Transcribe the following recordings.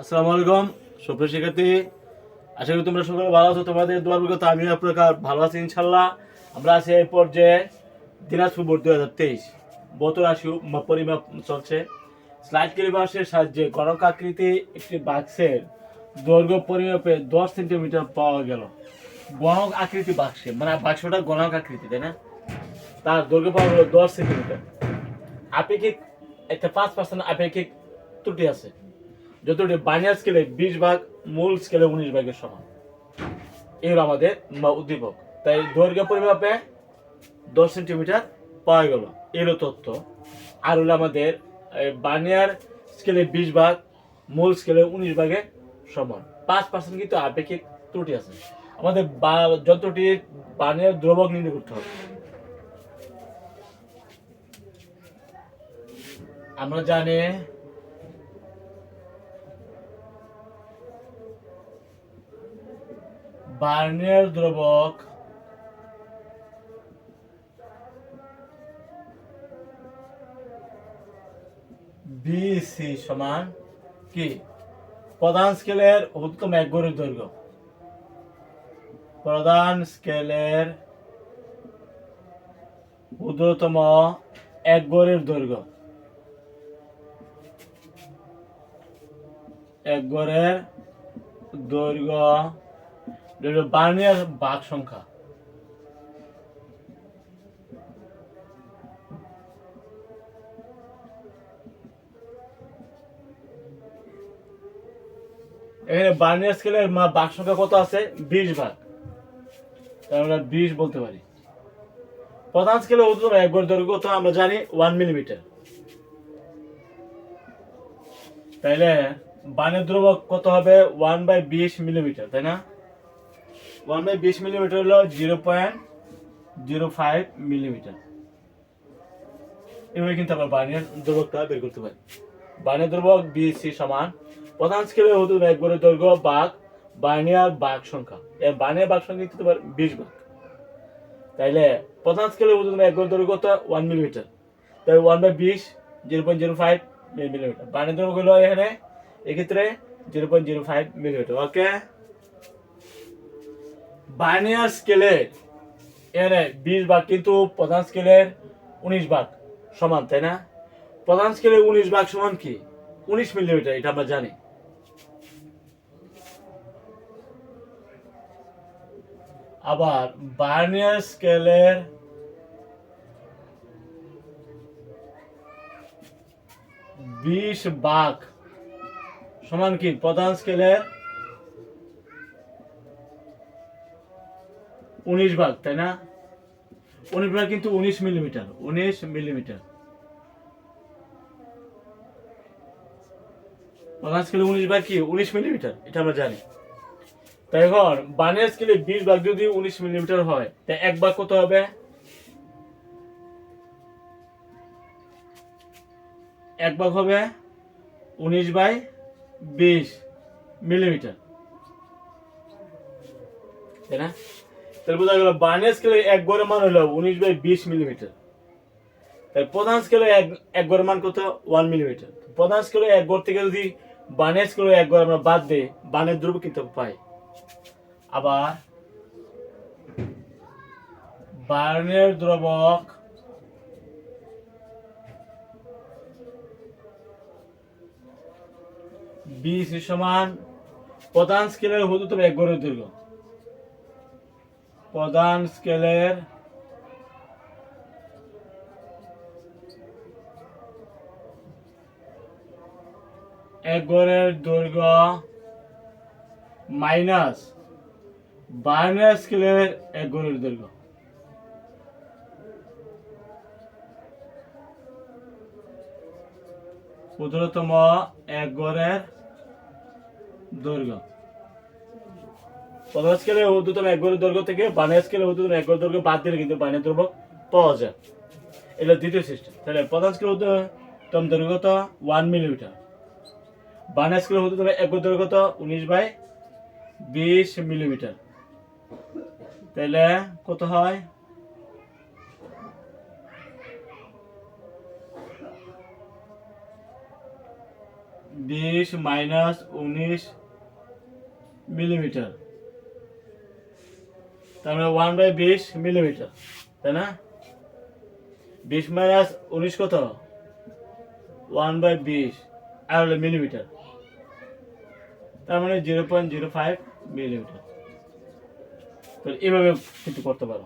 আসসালামু আলাইকুম, সুপ্রিয় শিক্ষার্থী। আশা করি তোমরা সকলে ভালো আছো। তোমাদের দোয়ার বিগত আমি আপনার ভালো আছি ইনশাল্লাহ আমরা আছি এই পর্যায়ে দিনাজপুর বোর্ড দুই হাজার তেইশ। বোতল রাশি, মা- পরিমাপ চলছে। স্লাইড ক্যালিবাসের সাহায্যে গণক আকৃতি একটি বাক্সের দৈর্ঘ্য পরিমাপে দশ সেন্টিমিটার পাওয়া গেল। গণক আকৃতি বাক্সে মানে বাক্সটা গণক আকৃতি, তাই না? তার দৈর্ঘ্য পাওয়া গেল দশ সেন্টিমিটার। আপেক্ষিক, একটা পাঁচ পার্সেন্ট আপেক্ষিক ত্রুটি আছে। যতটি বাইনার স্কেলে বিশ ভাগ, মূল স্কেলে উনিশ ভাগের সমান। এই হলো আমাদের উদ্দীপক। তাই দৈর্ঘ্য পরিমাপে দশ সেন্টিমিটার পাওয়া গেল। এই হলো তথ্য। আর হলো আমাদের বানিয়ার স্কেলে বিশ ভাগ, মূল স্কেলে উনিশ ভাগে সমান। পাঁচ পার্সেন্ট কিন্তু আপেক্ষিক ত্রুটি আছে। আমাদের যন্ত্রটির বানিয়ার দ্রবক নির্ণয় করতে হবে। আমরা জানি বার্নের দ্রবক। বিসি সমান কি? প্রধান স্কেলের উত্তম এক দৈর্ঘ্য। প্রধান স্কেলের উদ্রতম এক গড়ের দৈর্ঘ্য। এক গড়ের দৈর্ঘ্য বার্নিয়ার বাঘ সংখ্যা। এখানে বার্নিয়ার স্কেলের বাঘ সংখ্যা কত আছে? বিশ ভাগ তাই আমরা বিশ বলতে পারি। প্রধান স্কেলে উত্তম এক গড় দৈর্ঘ্য তো আমরা জানি ওয়ান মিলিমিটার। তাইলে বানের দ্রবক কত হবে? ওয়ান বাই বিশ মিলিমিটার, তাই না? ওয়ান বাই বিশ মিলিমিটার হলো zero point zero five millimetre এভাবে কিন্তু আমরা বানের দ্রবকটা বের করতে পারি। বানের দ্রবক বিসি সমান। প্রধান স্কেলের হতো এক গড়ে দৈর্ঘ্য বাঘ বার্নিয়ার বাঘ সংখ্যা। এই বার্নিয়ার বাঘ সংখ্যা কিন্তু বিশ ভাগ। তাইলে প্রধান স্কেলের হতো এক গড়ে দৈর্ঘ্য তো ওয়ান মিলিমিটার তাই ওয়ান বাই বিশ zero point zero five millimetre vernier দৈর্ঘ্য হলো এখানে, এক্ষেত্রে zero point zero five millimetre okay vernier স্কেলের এখানে বিশ ভাগ কিন্তু প্রধান স্কেলের উনিশ ভাগ সমান, তাই না? প্রধান স্কেলের উনিশ ভাগ সমান কি? উনিশ মিলিমিটার এটা আমরা জানি। আবার বার্নিয়ার স্কেলের বিশ ভাগ সমান কি? প্রধান স্কেলের উনিশ ভাগ, তাই না? উনিশ ভাগ কিন্তু উনিশ মিলিমিটার উনিশ মিলিমিটার প্রধান স্কেলে উনিশ ভাগ কি? উনিশ মিলিমিটার এটা আমরা জানি। তাই এখন, বানের স্কেলে বিশ ভাগ যদি উনিশ মিলিমিটার হয় তাই এক ভাগ কত হবে? এক ভাগ হবে উনিশ বাই বিশ মিলিমিটার তাই না? তাহলে বোঝা গেল বার্নের স্কেলে এক গড়ের মান হলো উনিশ বাই বিশ মিলিমিটার। তাই প্রধান স্কেলে এক এক গড়ের মান কত? One millimetre. প্রধান স্কেলে এক গড় থেকে যদি বার্নের স্কেলে এক গড় আমরা বাদ দিই বার্নের দ্রব্য কিন্তু পাই আবার বার্নের দ্রবক বিশ সমান প্রধান স্কেলের হতো এক গড়ের দৈর্ঘ্য। প্রধান স্কেলের এক গড়ের দৈর্ঘ্য মাইনাস বার্নার স্কেলের এক গড়ের দৈর্ঘ্য। ক্ষুদ্রতম এক দৈর্ঘ্য। প্রধান স্কেলে ঊর্ধ্বতম এক গড়ের দৈর্ঘ্য থেকে বানের স্কেলে ঊর্ধ্বতম এক গড়ের দৈর্ঘ্য বাদ দিলে কিন্তু বানের দ্রব্য পাওয়া যায়। এটা দ্বিতীয় সিস্টেম। তাহলে প্রধান স্কেলে ঊর্ধ্বতম দৈর্ঘ্য তো ওয়ান মিলিমিটার। বানের স্কেলে ঊর্ধ্বতম এক গড়ের দৈর্ঘ্য তো উনিশ বাই বিশ মিলিমিটার। তাহলে কত হয়? বিশ মাইনাস উনিশ মিলিমিটার। তার মানে ওয়ান বাই বিশ মিলিমিটার তাই না? বিশ মাইনাস উনিশ কত? ওয়ান বাই বিশ, আর হলো মিলিমিটার তার মানে zero point zero five millimetre তো এইভাবে কিন্তু করতে পারো।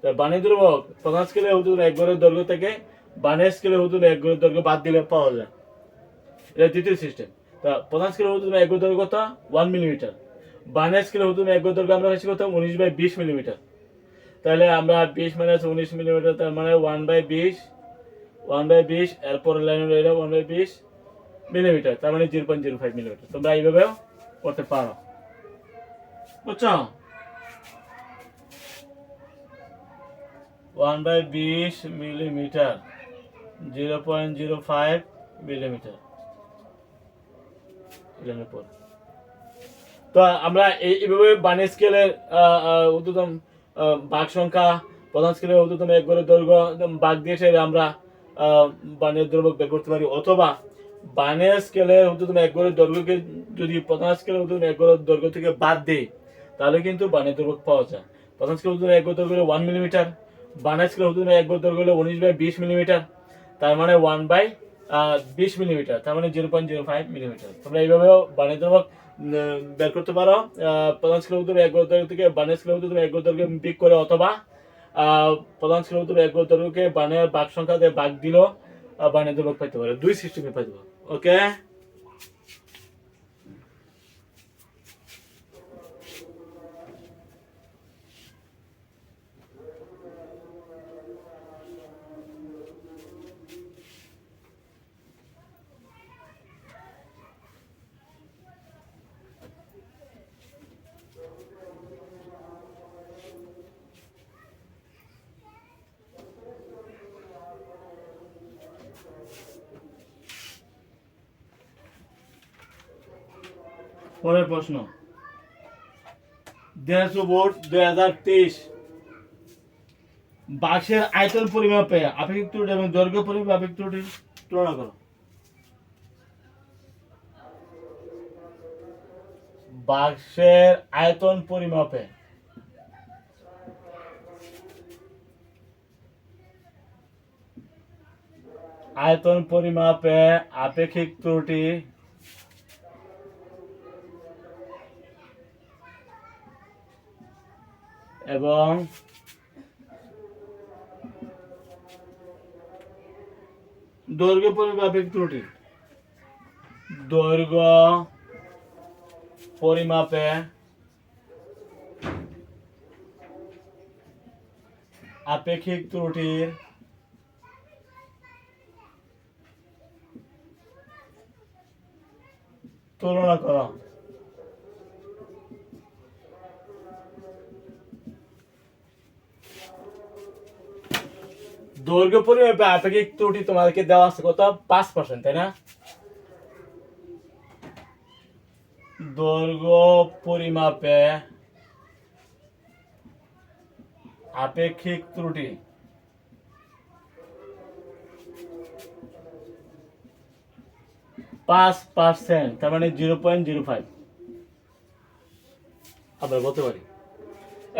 তা বাণী ধ্রুবক, প্রধান স্কেলে হুতুন এক ঘরের দৈর্ঘ্য থেকে বানের স্কেলে হুতুন এক ঘরের দৈর্ঘ্য বাদ দিলে পাওয়া যায়। এটা দ্বিতীয় সিস্টেম তা প্রধান স্কেলে হুতুন এক ঘরের দৈর্ঘ্য কত? ওয়ান মিলিমিটার বানের স্কেলে হুতুন এক ঘরের আমরা হচ্ছে কত? উনিশ বাই বিশ মিলিমিটার। তাহলে আমরা বিশ মাইনাস উনিশ মিলিমিটার, তার মানে ওয়ান বাই বিশ ওয়ান বাই বিশ, এরপর লাইন ওয়ান বাই বিশ মিলিমিটার, তার মানে zero point zero five millimetre. তোমরা এইভাবেও করতে পারো। বুঝছ? ওয়ান বাই বিশ millimetre zero point zero five millimetre. পর। তো আমরা এই- এইভাবে বানের স্কেলের উদ্যতম বাঘ সংখ্যা প্রধান স্কেলের উদ্যতম এক করে দৈর্ঘ্য বাঘ দিয়ে সেরে আমরা বানের দ্রব্য বের করতে পারি। অথবা বানের স্কেলের উদ্যতম এক করে দৈর্ঘ্যকে যদি প্রধান স্কেলের উদ্যতম এক করে দৈর্ঘ্য থেকে বাদ দিই তাহলে কিন্তু বানের দ্রব্য পাওয়া যায়। প্রধান স্কেলের উদ্যতম এক করে দৈর্ঘ্য ওয়ান মিলিমিটার বানের স্কেলের উদ্যতম এক করে দৈর্ঘ্য হলো উনিশ বাই বিশ মিলিমিটার তার মানে ওয়ান বাই বিশ মিলিমিটার তার মানে zero point zero five millimetre তোমরা এইভাবেও উম, বের করতে পারো। প্রধান স্কেলের উত্তর এক দৈর্ঘ্য থেকে বানের স্কেলের উত্তর এক দৈর্ঘ্য পিক করে অথবা প্রধান স্কেলের উত্তর এক দৈর্ঘ্যকে বানের বাঘ সংখ্যা দিয়ে বাঘ দিলেও বানের দুর্ভোগ পাইতে পারে। দুই সিস্টেমে পাইতে পারো। ওকে পরের প্রশ্ন। দেড়শো বোর্ড দুই হাজার তেইশ। বাক্সের আয়তন পরিমাপে আপেক্ষিক ত্রুটি এবং দৈর্ঘ্য পরিমাপে আপেক্ষিক ত্রুটির তুলনা করো। বাক্সের আয়তন পরিমাপে আয়তন পরিমাপে আপেক্ষিক ত্রুটি এবং দৈর্ঘ্য পরিমাপের ত্রুটি। দৈর্ঘ্য পরিমাপে আপেক্ষিক ত্রুটির তুলনা করা। দৈর্ঘ্য পরিমাপে আপেক্ষিক ত্রুটি তোমাদেরকে দেওয়া আছে কত? পাঁচ পার্সেন্ট তাই না? দৈর্ঘ্য পরিমাপে আপেক্ষিক ত্রুটি। পাঁচ পার্সেন্ট তার মানে জিরো পয়েন্ট জিরো ফাইভ আমরা বলতে পারি।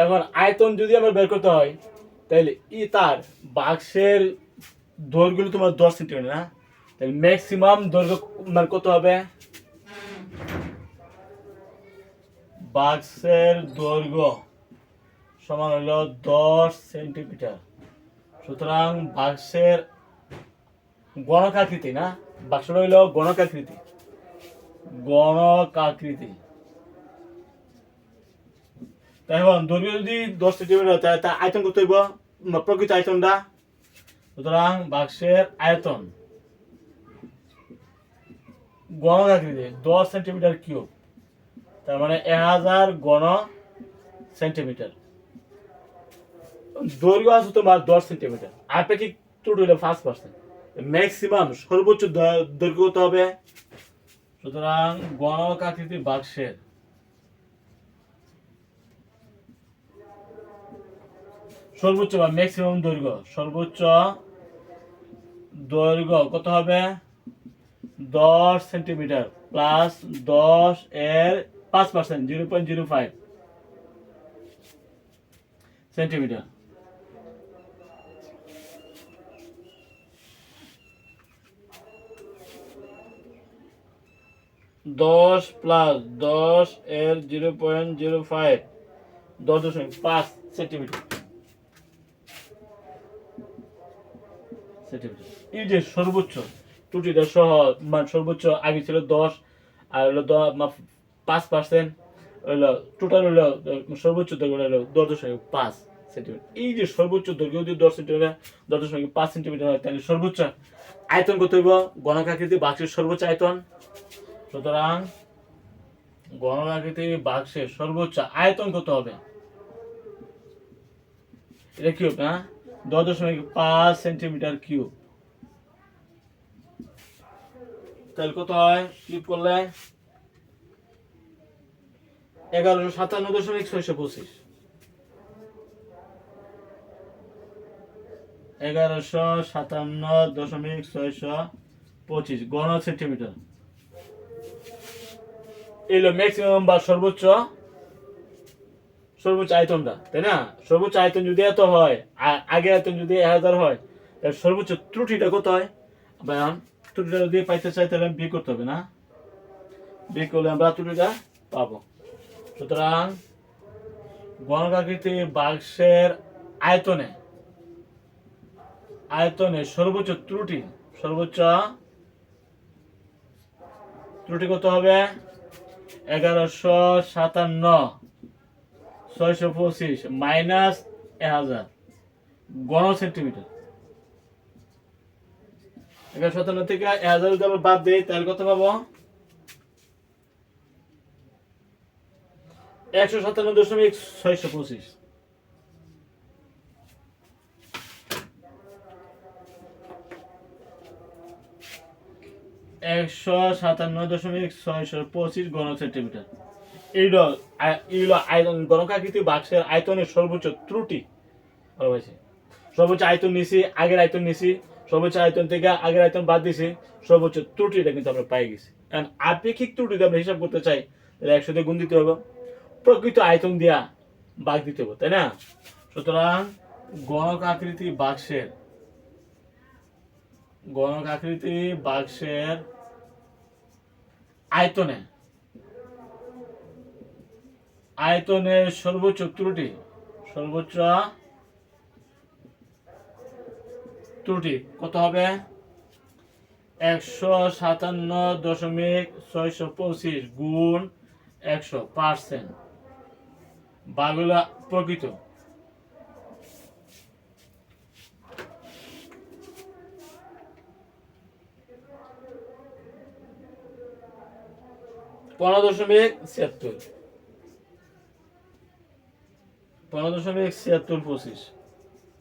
এখন আয়তন যদি আমরা বের করতে হয় তাহলে ই তার বাক্সের দৈর্ঘ্য তোমার দশ সেন্টিমিটার, না? তাহলে ম্যাক্সিমাম দৈর্ঘ্য মানে কত হবে? বাক্সের দৈর্ঘ্য সমান হলো দশ সেন্টিমিটার। সুতরাং বাক্সের গণকাকৃতি না? বাক্সটা হইল গণকাকৃতি গণকাকৃতি তাই এখন দৈর্ঘ্য যদি দশ সেন্টিমিটার হয়, তাহলে তার আয়তন কত হইব? প্রকৃত আয়তনটা। সুতরাং বাক্সের আয়তন। গণকাকৃতি দশ সেন্টিমিটার কিউব। তার মানে এক হাজার গণ সেন্টিমিটার। দৈর্ঘ্য আছে তোমার দশ সেন্টিমিটার। আপেক্ষিক ত্রুটি হলো পাঁচ পার্সেন্ট ম্যাক্সিমাম সর্বোচ্চ দৈর্ঘ্য কত হবে? সুতরাং গণকাকৃতি বাক্সের। সর্বোচ্চ বা ম্যাক্সিমাম দৈর্ঘ্য। সর্বোচ্চ দৈর্ঘ্য কত হবে? দশ সেন্টিমিটার প্লাস দশ এর পাঁচ percent zero point zero five centimetre. দশ প্লাস দশ এর জিরো পয়েন্ট জিরো ফাইভ দশ দশমিক পাঁচ সেন্টিমিটার সেন্টিমিটার এই যে সর্বোচ্চ ত্রুটিটা সহ মানে সর্বোচ্চ আগে ছিল দশ, আর হলো পাঁচ পার্সেন্ট হলো টোটাল হলো সর্বোচ্চ দৈর্ঘ্য হলো দশ দশমিক পাঁচ সেন্টিমিটার এই যে সর্বোচ্চ দৈর্ঘ্য যদি দশ সেন্টিমিটার দশ দশমিক পাঁচ সেন্টিমিটার হয়, তাহলে সর্বোচ্চ আয়তন কত হইব? গণকাকৃতি বাক্সের সর্বোচ্চ আয়তন। সুতরাং গণকাকৃতি বাক্সের সর্বোচ্চ আয়তন কত হবে? এটা কিউব না দশ দশমিক পাঁচ সেন্টিমিটার কিউব। তাহলে কত হয়? কিউব করলে এগারোশো সাতান্ন দশমিক ছয়শো পঁচিশ। এগারোশো সাতান্ন দশমিক ছয়শো পঁচিশ। গণ সেন্টিমিটার। এলো ম্যাক্সিমাম বা সর্বোচ্চ সর্বোচ্চ আয়তনটা তাই না? সর্বোচ্চ আয়তন যদি এত হয় আগে আয়তন যদি এক হাজার হয়, তাহলে সর্বোচ্চ ত্রুটিটা কত হয় এখন ত্রুটিটা যদি পাইতে চাই, তাহলে বিয়ে করতে হবে না। বিয়ে করলে আমরা ত্রুটিটা পাবো। সুতরাং গণকাকৃতি বাক্সের আয়তনে আয়তনে সর্বোচ্চ ত্রুটি সর্বোচ্চ ত্রুটি কত হবে? এগারোশো সাতান্ন। ছয়শো পঁচিশ মাইনাস এক হাজার গণ সেন্টিমিটার। এগারো সাতান্ন থেকে এক হাজার যদি বাদ দিই, তাহলে কত পাবো? একশো সাতান্ন দশমিক ছয়শো পঁচিশ। একশো সাতান্ন দশমিক ছয়শো পঁচিশ গণ সেন্টিমিটার। এইগুলো আয়তন। গণকাকৃতি বাক্সের আয়তনের সর্বোচ্চ ত্রুটি। ভালো পাইছি সর্বোচ্চ আয়তন নিছি, আগের আয়তন নিছি, সর্বোচ্চ আয়তন থেকে আগের আয়তন বাদ দিছি, সর্বোচ্চ ত্রুটিটা কিন্তু আমরা পাই গেছি। কারণ আপেক্ষিক ত্রুটি আমরা হিসাব করতে চাই, তাহলে দিয়ে গুণ দিতে হবে। প্রকৃত আয়তন দিয়া বাঘ দিতে হবে, তাই না? সুতরাং গণক আকৃতি বাক্সের গণক আকৃতি বাক্সের আয়তনে আয়তনের সর্বোচ্চ ত্রুটি সর্বোচ্চ ত্রুটি কত হবে? একশো সাতান্ন দশমিক ছয়শো পঁচিশ গুণ একশো পার্সেন্ট। বাগুলা প্রকৃত। পনেরো দশমিক ছিয়াত্তর। পনেরো দশমিক ছিয়াত্তর পঁচিশ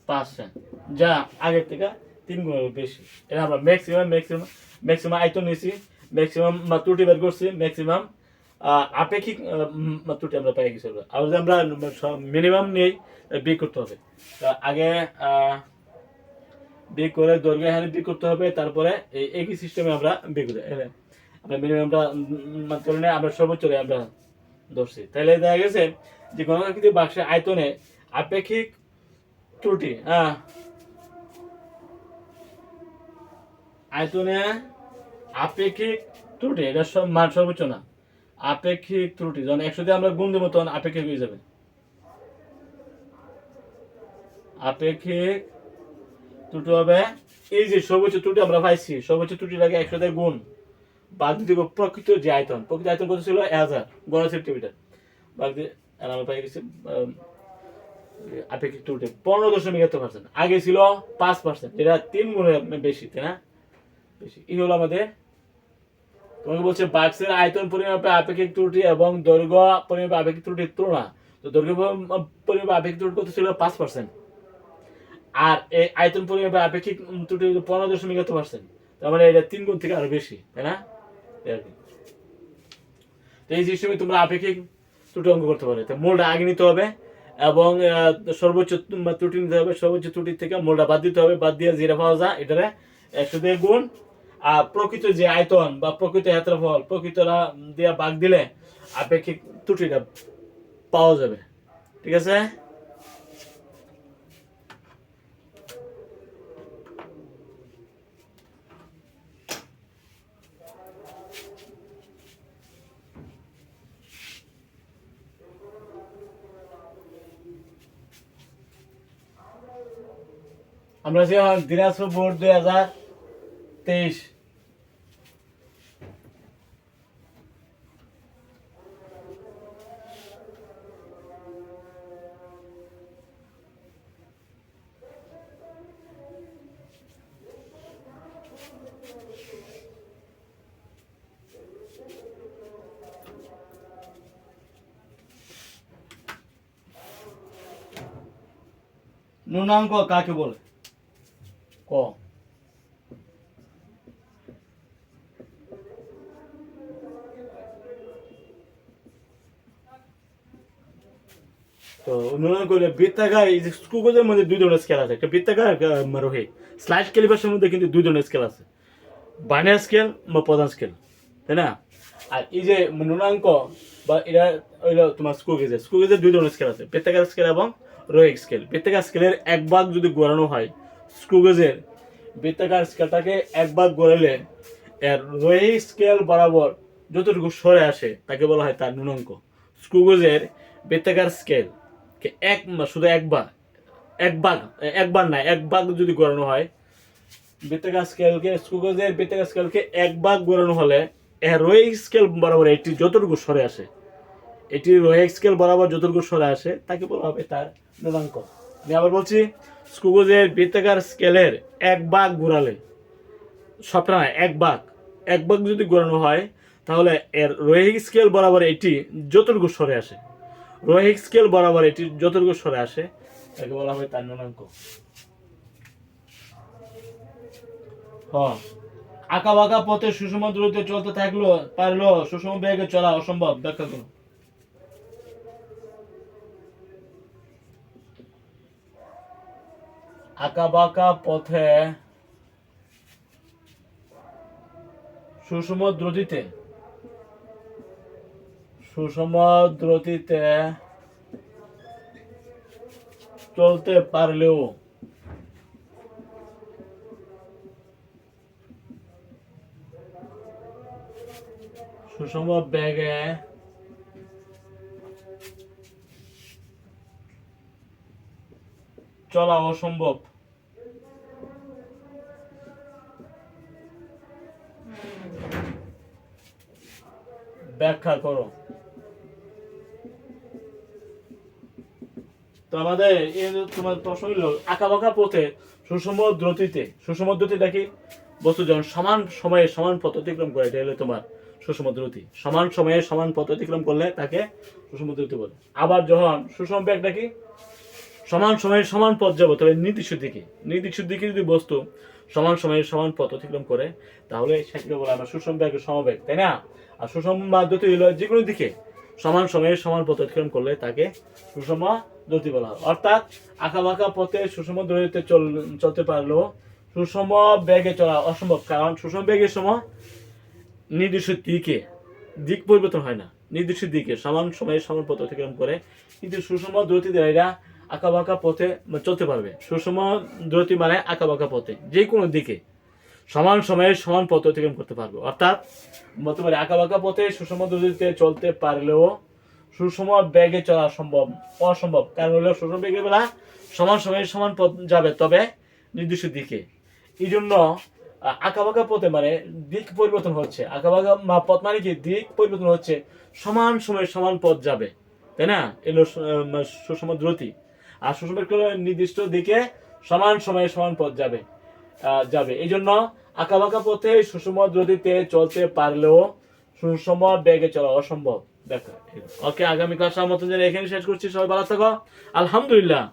পার্সেন্ট যা আগের থেকে তিন গুণ বেশি। এটা আমরা ম্যাক্সিমাম ম্যাক্সিমাম ম্যাক্সিমাম আয়তন নিয়েছি। ম্যাক্সিমাম ত্রুটি বের করছি। ম্যাক্সিমাম আপেক্ষিক ত্রুটি আমরা পাই গেছি আর যদি আমরা মিনিমাম নেই বিয়ে করতে হবে। তা আগে বিয়ে করে দৈর্ঘ্য এখানে বিয়ে করতে হবে। তারপরে এই একই সিস্টেমে আমরা বিয়ে করি। আমরা মিনিমামটা কারণে আমরা সর্বোচ্চ আমরা ধরছি। তাহলে দেখা গেছে যে গণকাকৃতি বাক্সের আয়তনে আপেক্ষিক ত্রুটি হ্যাঁ। আয়তনে আপেক্ষিক ত্রুটি, এটা সব মান সর্বোচ্চ না। আপেক্ষিক ত্রুটি, যখন একশো দিয়ে আমরা গুণ দেবো, তখন আপেক্ষিক হয়ে যাবে। আপেক্ষিক ত্রুটি হবে, এই যে সর্বোচ্চ ত্রুটি আমরা পাইছি, সর্বোচ্চ ত্রুটিটাকে একশো দিয়ে গুণ। বাদ দিব প্রকৃত যে আয়তন, প্রকৃত আয়তন কত ছিল? এক হাজার গণ সেন্টিমিটার বাদ দিয়ে আর আমরা পাই গেছি আপেক্ষিক ত্রুটি পনেরো দশমিক এত পার্সেন্ট আগে ছিল পাঁচ পার্সেন্ট যেটা তিন গুণে বেশি, তাই না? বেশি। এই হলো আমাদের, তোমাকে বলছে বাক্সের আয়তন পরিমাপে আপেক্ষিক ত্রুটি এবং দৈর্ঘ্য পরিমাপে আপেক্ষিক ত্রুটির তুলনা। তো দৈর্ঘ্য পরিমাপ- আপেক্ষিক ত্রুটি কত ছিল? পাঁচ পার্সেন্ট আর এই আয়তন পরিমাপে আপেক্ষিক ত্রুটি পনেরো দশমিক এত পার্সেন্ট তার মানে এটা তিন গুণ থেকে আরও বেশি, তাই না? এই সিস্টেমে তোমরা আপেক্ষিক ত্রুটি অঙ্ক করতে পারে। মূলটা আগে নিতে হবে এবং সর্বোচ্চ ত্রুটি নিতে হবে, সর্বোচ্চ ত্রুটি থেকে মোলটা বাদ দিতে হবে। বাদ দিয়ে জিরা পাওয়া যায়, এটারে একশো দিয়ে গুণ। আর প্রকৃত যে আয়তন বা প্রকৃত ক্ষেত্রফল, প্রকৃতরা দিয়ে বাঘ দিলে আপেক্ষিক ত্রুটিটা পাওয়া যাবে। ঠিক আছে? আমরা যে দিনাজপুর বোর্ড দুই হাজার তেইশ নুনাঙ্ক কাকে বলে? তো উন্নয়ন করলে বৃত্তাকার স্কুলের মধ্যে দুই ধরনের স্কেল আছে। একটা বৃত্তাকার রোহে স্লাইড ক্যালিবাসের মধ্যে কিন্তু দুই ধরনের স্কেল আছে। বাইনারি স্কেল বা প্রধান স্কেল তাই না? আর এই যে নুনাঙ্ক বা এরা হইল তোমার স্কুল গেজের স্কুল গেজের দুই ধরনের স্কেল আছে। বৃত্তাকার স্কেল এবং রোহিক স্কেল বৃত্তাকার স্কেলের এক ভাগ যদি গড়ানো হয় স্ক্রু গেজের বৃত্তাকার স্কেলটাকে এক ভাগ গড়ালে এর রোহিক স্কেল বরাবর যতটুকু সরে আসে, তাকে বলা হয় তার নুনাঙ্ক স্ক্রু গেজের বৃত্তাকার স্কেল এক শুধু একবার এক ভাগ একবার না, এক ভাগ যদি গড়ানো হয়, বৃত্তাকার স্কেলকে স্ক্রু গেজের বৃত্তাকার স্কেলকে এক ভাগ গড়ানো হলে এর রোহিক স্কেল বরাবর এটি যতটুকু সরে আসে, এটি রোহিক স্কেল বরাবর যতটুকু সরে আসে, তাকে বলা হবে তার নুনাঙ্ক আমি আবার বলছি স্কুগোজের বৃত্তাকার স্কেলের এক ভাগ ঘোরালে। সবটা না এক ভাগ এক ভাগ যদি ঘোরানো হয়, তাহলে এর রোহিক স্কেল বরাবর এটি যতটুকু সরে আসে। রোহিক স্কেল বরাবর এটি যতটুকু সরে আসে, তাকে বলা হয় তার নুনাঙ্ক আঁকা বাঁকা পথে সুষম দূরত্বে চলতে থাকল পারল সুষম বেগে চলা অসম্ভব। ব্যাখ্যা করুন। আঁকা বাঁকা পথে সুষম দ্রুতিতে সুষম দ্রুতিতে চলতে পারলেও সুষম বেগে চলা অসম্ভব। ব্যাখ্যা করো। তো আমাদের তোমার প্রশ্ন হইল আঁকা বাঁকা পথে সুষম দ্রুতিতে, সুষম দ্রুতিটা কি? বস্তু যখন সমান সময়ে সমান পথ অতিক্রম করে, এটা হলো তোমার সুষম দ্রুতি। সমান সময়ে সমান পথ অতিক্রম করলে তাকে সুষম দ্রুতি বলে। আবার যখন সুষম ব্যাগটা কি? সমান সময়ে সমান পথ যাব, তবে নির্দিষ্ট দিকে নির্দিষ্ট দিকে যদি বস্তু সমান সময়ে সমান পথ অতিক্রম করে, তাহলে সেটাকে বলা? আমরা সুষম ব্যাগের সমবেগ, তাই না? আর সুষম দ্রুতি হলো যে কোনো দিকে, সমান সময়ে সমান পথ অতিক্রম করলে তাকে সুষম দ্রুতি বলা হয়। অর্থাৎ আঁকা বাঁকা পথে সুষম দ্রুতিতে চল, চলতে পারলেও সুষম বেগে চলা অসম্ভব, কারণ সুষম বেগের সময় নির্দিষ্ট দিকে দিক পরিবর্তন হয় না। নির্দিষ্ট দিকে সমান সময়ে সমান পথ অতিক্রম করে, কিন্তু সুষম দ্রুতিতে এরা আঁকা বাঁকা পথে চলতে পারবে। সুষম দ্রুতি মানে আঁকা বাঁকা পথে যে কোনো দিকে। সমান সময়ে সমান পথ অতিক্রম করতে পারবে। অর্থাৎ বলতে পারি আঁকা বাঁকা পথে সুষম দ্রুতিতে চলতে পারলেও সুষম বেগে চলা সম্ভব, অসম্ভব। কারণ হলো সুষম বেগের বেলা সমান সময়ে সমান পথ যাবে, তবে নির্দিষ্ট দিকে। এই জন্য আঁকা বাঁকা পথে মানে দিক পরিবর্তন হচ্ছে। আঁকা বাঁকা পথ মানে কি? দিক পরিবর্তন হচ্ছে, সমান সময়ে সমান পথ যাবে। তাই না? এলো সুষম দ্রুতি আর হলো নির্দিষ্ট দিকে সমান সময়ে সমান পথ যাবে যাবে। এই জন্য আঁকা বাঁকা পথে সুষম দ্রুতিতে চলতে পারলেও সুষম বেগে চলা অসম্ভব। দেখা, ওকে আগামী ক্লাস মতন এখানে শেষ করছি। সবাই ভালো থাকো। আলহামদুলিল্লাহ।